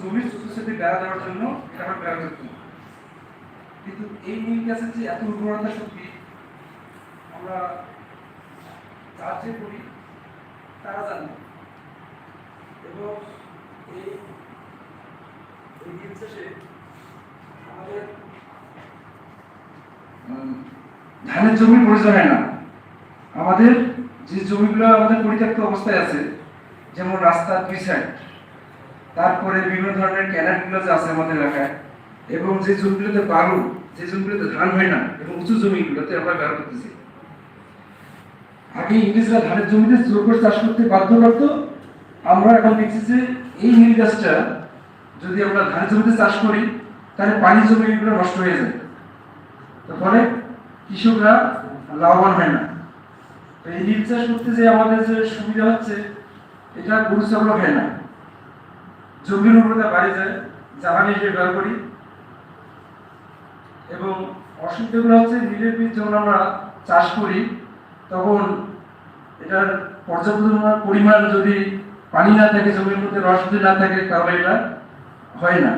জমির চতুর্থে বেড়া দেওয়ার জন্য এটা বেড়া কিন্তু এই যে এত উর্বরতা শক্তি, আমরা চাষ যে করি, তারা এবং এই এই নীল আমাদের ধানের জমির প্রয়োজন হয় না। আমাদের যে জমিগুলো আমাদের পরিত্যক্ত অবস্থায় আছে, যেমন রাস্তার দুই সাইড তারপরে বিভিন্ন ধরনের ক্যানালগুলো যে আছে আমাদের এলাকায়। এবং যে জমিগুলোতে বালু, যে জমিগুলোতে ধান হয় না, এবং উঁচু জমিগুলোতে আমরা ব্যবহার করতেছি। আগে ইংরেজরা ধানের জমিতে জোর চাষ করতে বাধ্য করতো। আমরা এখন দেখছি যে এই নীল গাছটা যদি আমরা ধানের জমিতে চাষ করি, তাহলে পানি জমি এগুলো নষ্ট হয়ে যায়। ফলে কৃষকরা লাভবান হয় না। তো এই নীল চাষ করতে যে আমাদের যে সুবিধা হচ্ছে, এটা গরু ছাগলও খায় না। জমির উর্বরতা বাড়ে যায়, জ্বালানি হিসেবে ব্যবহার করি। এবং অসুবিধাগুলো হচ্ছে নীলের বীজ যখন আমরা চাষ করি, তখন এটার পর্যাপ্ত পরিমাণ যদি পানি না থাকে, জমির মধ্যে রস যদি না থাকে, তাহলে এটা হয় না।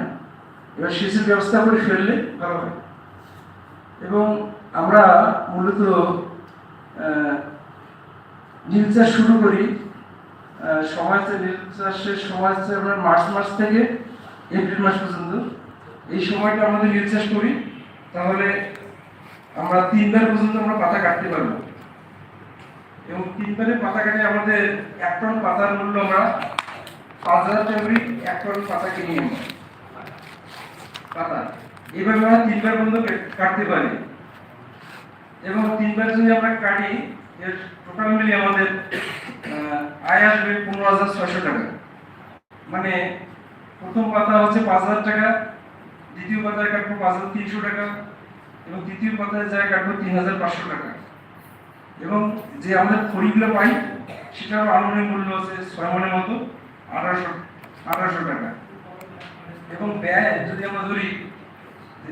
এবার সেচের ব্যবস্থা করে ফেললে ভালো হয়। এবং আমরা মূলত নীল চাষ শুরু করি। নীল চাষের সময় হচ্ছে আমরা মার্চ মাস থেকে এপ্রিল মাস পর্যন্ত। এই সময়টা আমাদের চাষ করি, তাহলে আমরা তিনবার পর্যন্ত আমরা পাতা কাটতে পারব। এবং তিনবারে পাতা কাটে আমাদের এক টন পাতার মূল্য আমরা পাঁচ হাজার টাকা এক টন পাতা কিনি আমরা পাতা। এভাবে আমরা তিনবার পর্যন্ত কাটতে পারি। এবং তিনবার যদি আমরা কাটি এর টোটাল মিলিয়ে আমাদের আয় আসবে পনেরো হাজার ছয়শো টাকা। মানে প্রথম পাতা হচ্ছে পাঁচ হাজার টাকা, দ্বিতীয় পাতায় কাটবো পাঁচ হাজার তিনশো টাকা, এবং তৃতীয় পাতায় যায় কাটবো তিন হাজার পাঁচশো টাকা। এবং যে আমাদের খড়িগুলো পাই, সেটারও আনুমানিক মূল্য হচ্ছে ছয় মনের মতো, আঠারোশো আঠারোশো টাকা। এবং ব্যয়, যদি আমরা ধরি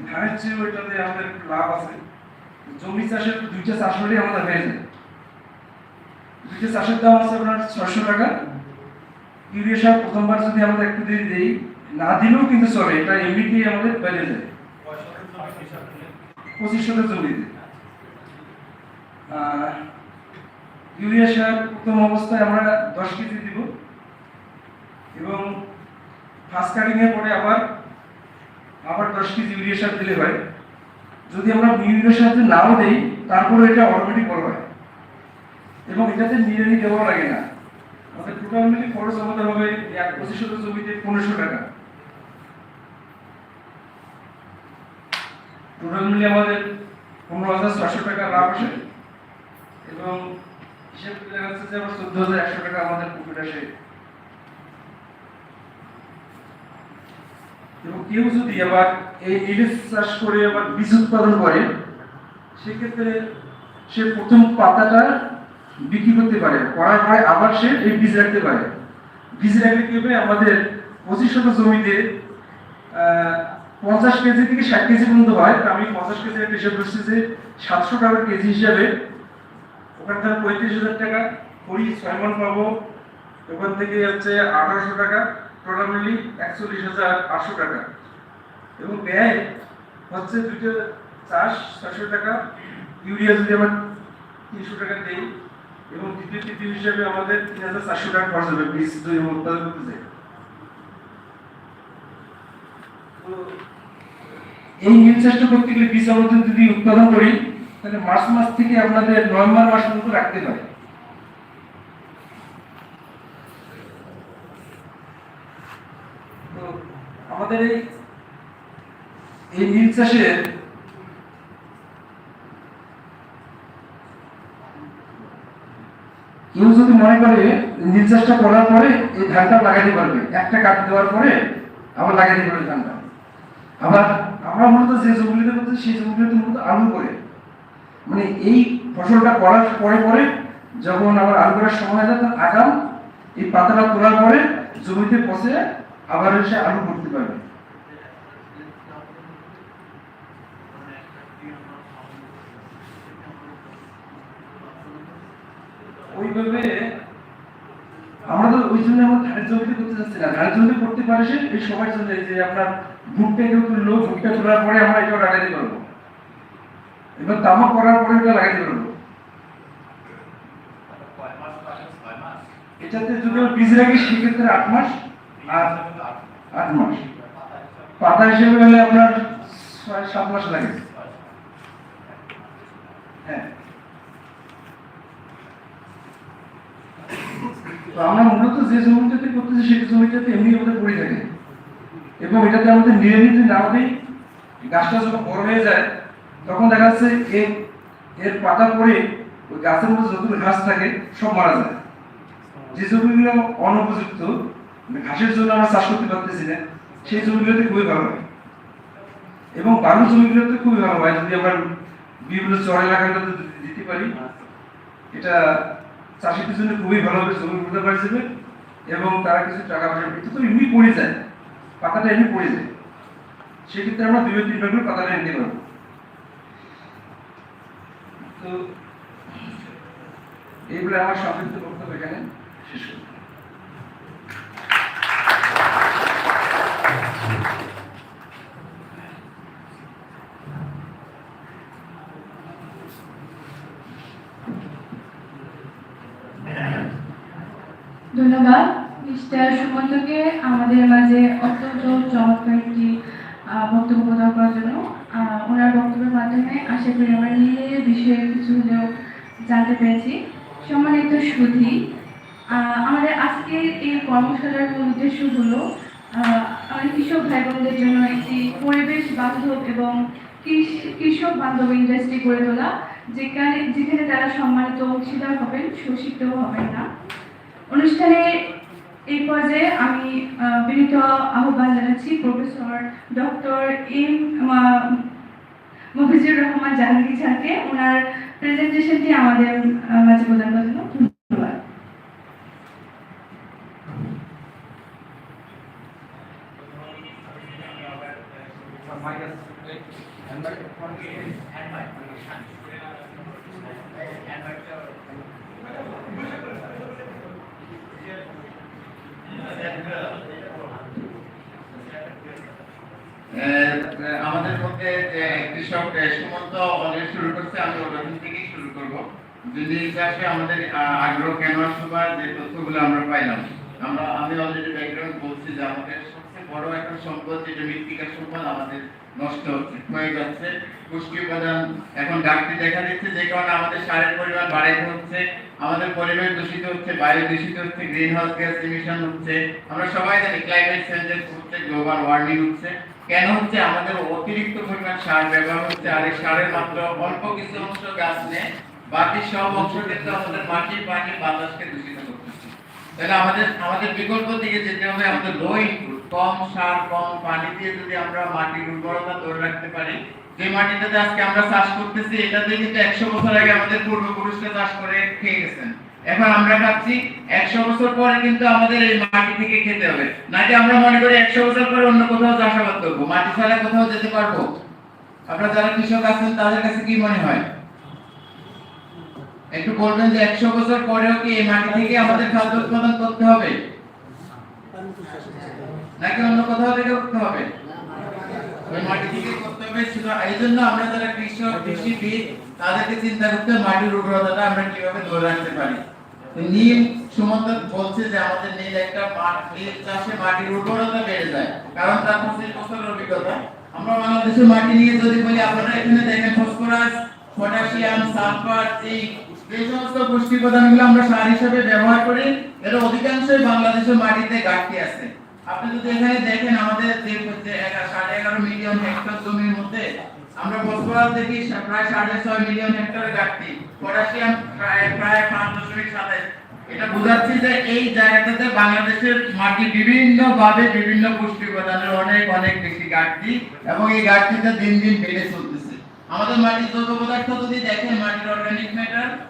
ধানের চেয়ে ওইটাতে আমাদের লাভ আছে। জমি চাষের দুইটা চাষ হলেই আমাদের হয়ে যায়। দুইটা চাষের দাম আছে আপনার ছয়শো টাকা। ইউরিয়া সার প্রথমবার যদি আমরা একটু দিয়ে দিই, না দিলেও কিন্তু চলে, এটা এমনিতেই আমাদের বেড়ে যায়। পঁচিশ শতক জমিতে। ইউরিয়া সার প্রথম অবস্থায় আমরা দশ কেজি দিব। এবং ফার্স্ট কাটিংয়ের পরে আবার আবার দশ কেজি ইউরিয়া সার দিলে হয়। যদি আমরা ইউরিয়া সার নাও দেই তারপরে এটা অটোমেটিক বড় হয়। এবং এটাতে নিড়ানি দেওয়া লাগে না। আমাদের টোটাল মিলি খরচ আমাদের হবে এক পঁচিশ জমিতে পনেরোশো টাকা। টোটাল মিলে আমাদের পনেরো হাজার ছশো টাকা লাভ আসে এবং হিসেব দেখা যাচ্ছে যে আবার চোদ্দ হাজার একশো টাকা আমাদের প্রফিট আসে। এবং কেউ যদি আবার এই ইলিশ চাষ করে আবার বীজ উৎপাদন করে, সেক্ষেত্রে সে প্রথম পাতাটা বিক্রি করতে পারে। করার পরে আবার সে এই বীজ রাখতে পারে। বীজ রাখলে কি হবে? আমাদের পঁচিশ শত জমিতে পঞ্চাশ কেজি থেকে ষাট কেজি পর্যন্ত হয়। আমি পঞ্চাশ কেজি একটা হিসাব করছি যে সাতশো টাকা কেজি হিসাবে। ওখান থেকে পঁয়ত্রিশ হাজার টাকা, কুড়ি, ছয় মন পাবো। ওখান থেকে হচ্ছে আঠারোশো টাকা টোটাল একচল্লিশ হাজার আটশো টাকা। এবং ব্যয় হচ্ছে দুটো চাষ, ছয়শো টাকা। ইউরিয়া যদি আমার তিনশো টাকা দেই এবং দ্বিতীয় তৃতীয় হিসাবে আমাদের তিন হাজার চারশো টাকা খরচ হবে, বীজ আমরা উৎপাদন করতে যাই। এই নীল চাষটা করতে গেলে বীজ আমরা যদি উৎপাদন করি, তাহলে মার্চ মাস থেকে আপনাদের নভেম্বর মাস পর্যন্ত রাখতে পারে। আমাদের এই নীল চাষের কেউ যদি মনে করে নীল চাষটা করার পরে এই ধানটা লাগাইতে পারবে। একটা কাট দেওয়ার পরে আবার লাগাইতে পারবে ধানটা। আবার আমরা মূলত যে জমিগুলিতে করতে সেই জমিগুলিতে মূলত আলু করে। মানে এই ফসলটা করার পরে পরে যখন আবার আলু করার সময় হয় তখন আগাম এই পাতাটা তোলার পরে জমিতে পচে আবার এসে আলু করতে পারবে। ওইভাবে ওই জন্য আমরা ধানের জমিতে করতে না। ধানের জমিতে করতে পারে সে এই সবার জন্য যে আপনার ভুট্টা কেউ তুললো ভুট্টা তোলার পরে আমরা এটা লাগাইতে পারব। এবার তামাক করার পরে এটা লাগাইতে পারব। এটাতে যদি বীজ রাখি সেক্ষেত্রে আট মাস আর আট মাস। পাতা হিসেবে হলে আপনার ছয় সাত মাস লাগে হ্যাঁ আমরা মূলত যে জমিটাতে করতেছি, সেই জমিটাতে এমনি আমাদের পড়ে থাকে। এবং এটাতে আমাদের নিয়মিত না হলেই গাছটা যখন বড় হয়ে যায়, তখন দেখা যাচ্ছে এর এর পাতা পড়ে ওই গাছের মধ্যে যতগুলো ঘাস থাকে, সব মারা যায়। যে জমিগুলো অনুপযুক্ত মানে ঘাসের জন্য আমরা চাষ করতে পারতেছি না, সেই জমিগুলোতে খুবই ভালো হয়। এবং বালু জমিগুলোতে খুবই ভালো হয়। যদি আমরা বিভিন্ন চর এলাকাগুলোতে দিতে পারি, এটা চাষিদের জন্য খুবই ভালোভাবে জমি উঠতে পারে এবং তারা কিছু টাকা পয়সা কিন্তু তো এমনি পড়ে যায়, পাতাটা এমনি পড়ে যায়। সেক্ষেত্রে আমরা দুই তিন ভাগ পাতাটা এনে পারব। তো এইগুলো আমার সংক্ষিপ্ত বক্তব্য এখানে শেষ করব ধন্যবাদ। মিস্টার সুমন্তকে আমাদের মাঝে অত্যন্ত চমৎকার একটি বক্তব্য প্রদান করার জন্য ওনার বক্তব্যের মাধ্যমে আশা করি আমরা নীলের বিষয়ে কিছু হলেও জানতে পেরেছি। সম্মানিত সুধী আমাদের আজকের এই কর্মশালার মূল উদ্দেশ্য হলো আমাদের কৃষক ভাই বোনদের জন্য একটি পরিবেশ বান্ধব এবং কৃষ- কৃষক বান্ধব ইন্ডাস্ট্রি গড়ে তোলা, যেখানে যেখানে তারা সম্মানিত অংশীদার হবেন শোষিত হবেন না। অনুষ্ঠানে এই পর্যায়ে আমি বিনীত আহ্বান জানাচ্ছি professor doctor M Mofizur Rahman Jahangir স্যারকে। ওনার প্রেজেন্টেশনটি আমাদের মাঝে প্রদান করার জন্য ধন্যবাদ। আমাদের মধ্যে যে কৃষক সুমন্ত অলরেডি শুরু করছে, আমি ওখান থেকেই শুরু করব। যদি চাষে আমাদের আগ্রহ কেন বা যে তথ্যগুলো আমরা পাইলাম। আমরা, আমি অলরেডি ব্যাকগ্রাউন্ড বলছি যে আমাদের সবচেয়ে বড় একটা সম্পদ যেটা মৃত্তিকার সম্পদ আমাদের নষ্ট হয়ে যাচ্ছে। পুষ্টি উপাদান, এখন ঘাটতি দেখা দিচ্ছে যে কারণে আমাদের সারের পরিমাণ বাড়াইতে হচ্ছে, আমাদের পরিবেশ দূষিত হচ্ছে, বায়ু দূষিত হচ্ছে গ্রিন হাউস গ্যাস ইমিশন হচ্ছে। আমরা সবাই জানি ক্লাইমেট চেঞ্জেস হচ্ছে গ্লোবাল ওয়ার্মিং হচ্ছে। কেন হচ্ছে? আমাদের অতিরিক্ত পরিমাণ সার ব্যবহার হচ্ছে, আর এই সারের মাত্র অল্প কিছু অংশ গাছ নেয়, বাকি সব অংশ কিন্তু আমাদের মাটি পানি বাতাসকে দূষিত করতেছে। তাহলে আমাদের আমাদের বিকল্প দিকে যেতে হবে, আমাদের লো ইনপুট কম সার কম পানি দিয়ে যদি আমরা মাটির উর্বরতা ধরে রাখতে পারি, যে মাটিটাতে আজকে আমরা চাষ করতেছি, এটাতে কিন্তু একশো বছর আগে আমাদের পূর্বপুরুষরা চাষ করে খেয়ে গেছেন। এখন আমরা ভাবছি, একশো বছর পরে কিন্তু আমাদের এই মাটি থেকে খেতে হবে। নাকি আমরা মনে করি একশো বছর পরে অন্য কোথাও চাষাবাদ করব? মাটি ছাড়া কোথাও যেতে পারব? আপনারা যারা কৃষক আছেন, তাদের কাছে কি মনে হয়? একটু বলবেন যে একশো বছর পরেও কি এই মাটি থেকে আমাদের খাদ্য উৎপাদন করতে হবে? নাকি অন্য কোথাও থেকে করতে হবে? মাটি থেকে করতে হবে। শুধু এই জন্য আমরা যারা কৃষক, কৃষিবিদ, তাদেরকে চিন্তা করতে মাটির উর্বরতাটা আমরা কীভাবে ধরে রাখতে পারি। নীল সুমন্ত বলছে যে আমাদের নীল একটা নীল চাষে মাটির উর্বরতা বেড়ে যায়। কারণ তার পঁচিশ বছরের অভিজ্ঞতা। আমরা বাংলাদেশের মাটি নিয়ে যদি বলি, আপনারা এখানে দেখেন ফসফরাস, পটাশিয়াম, সালফার, জিঙ্ক, এই সমস্ত পুষ্টি উপাদানগুলো আমরা সার হিসেবে ব্যবহার করি। এর অধিকাংশই বাংলাদেশের মাটিতে ঘাটতি আছে। আপনি যদি এখানে দেখেন আমাদের যে এগা- সাড়ে এগারো মিলিয়ন হেক্টর জমির মধ্যে, আমরা ফসফরাস দেখি প্রায় সাড়ে ছয় মিলিয়ন হেক্টরের ঘাটতি। পটাশিয়াম প্রায় প্রায় পাঁচ দশমিক সাতাশ। এটা বোঝাচ্ছি যে এই জায়গাটাতে বাংলাদেশের মাটি বিভিন্ন ভাবে বিভিন্ন পুষ্টি উপাদানের অনেক অনেক বেশি ঘাটতি এবং এই ঘাটতিটা দিন দিন বেড়ে চলতেছে। আমাদের মাটির জৈব পদার্থ যদি দেখেন, মাটির অর্গানিক ম্যাটার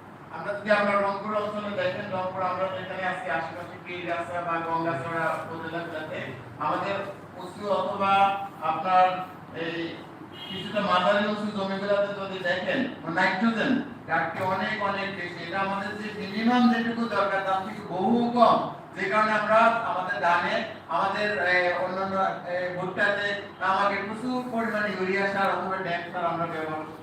আমরা যদি আমরা রংপুর অঞ্চলে দেখেন, রংপুর আমরা যেখানে আছি, আশেপাশে পীরগাছা বা গঙ্গাচড়া উপজেলাগুলোতে, আমাদের উঁচু অথবা আপনার এই কিছুটা মাঝারি উঁচু জমিগুলোতে যদি দেখেন, নাইট্রোজেন ঘাটতি অনেক অনেক বেশি। এটা আমাদের যে মিনিমাম যেটুকু দরকার, তার থেকে বহু কম। যে কারণে আমরা আমাদের ধানে, আমাদের অন্যান্য ভুট্টাতে আমাকে প্রচুর পরিমাণে ইউরিয়া সার অথবা ড্যাম সার আমরা ব্যবহার করতে